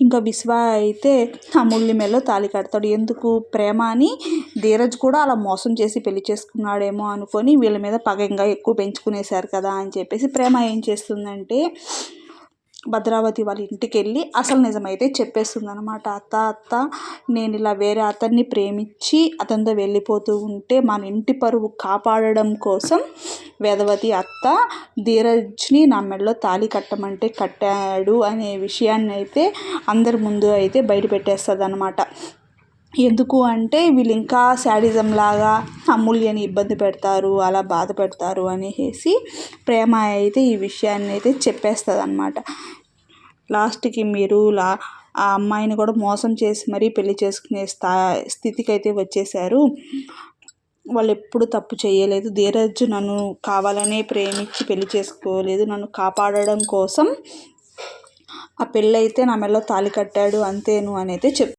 ఇంకా విశ్వ అయితే అమూల్య మెడలో తాళి కడతాడు. ఎందుకు? ప్రేమ అని ధీరజ్ కూడా అలా మోసం చేసి పెళ్ళి చేసుకున్నాడేమో అనుకొని వీళ్ళ మీద పగ ఇంకా ఎక్కువ పెంచుకునేశారు కదా అని చెప్పేసి ప్రేమ ఏం చేస్తుందంటే భద్రావతి వాళ్ళ ఇంటికి వెళ్ళి అసలు నిజమైతే చెప్పేస్తుంది అనమాట అత్త అత్త నేను ఇలా వేరే అతన్ని ప్రేమించి అతనితో వెళ్ళిపోతూ ఉంటే మన ఇంటి పరువు కాపాడడం కోసం వేదవతి అత్త ధీరజ్ని నా మెడలో తాళి కట్టమంటే కట్టాడు అనే విషయాన్ని అయితే అందరి ముందు అయితే బయట పెట్టేస్తుంది అనమాట ఎందుకు అంటే వీళ్ళు ఇంకా శాడిజం లాగా అమూల్యని ఇబ్బంది పెడతారు అలా బాధ పెడతారు అనేసి ప్రేమ అయితే ఈ విషయాన్ని అయితే చెప్పేస్తుంది అనమాట లాస్ట్కి మీరు లా ఆ అమ్మాయిని కూడా మోసం చేసి మరీ పెళ్ళి చేసుకునే స్థా స్థితికి అయితే వచ్చేసారు వాళ్ళు ఎప్పుడు తప్పు చేయలేదు. ధీరజ్ నన్ను కావాలనే ప్రేమించి పెళ్ళి చేసుకోలేదు. నన్ను కాపాడడం కోసం ఆ పెళ్ళైతే నా మెడలో తాళి కట్టాడు అంతేను అని అయితే చెప్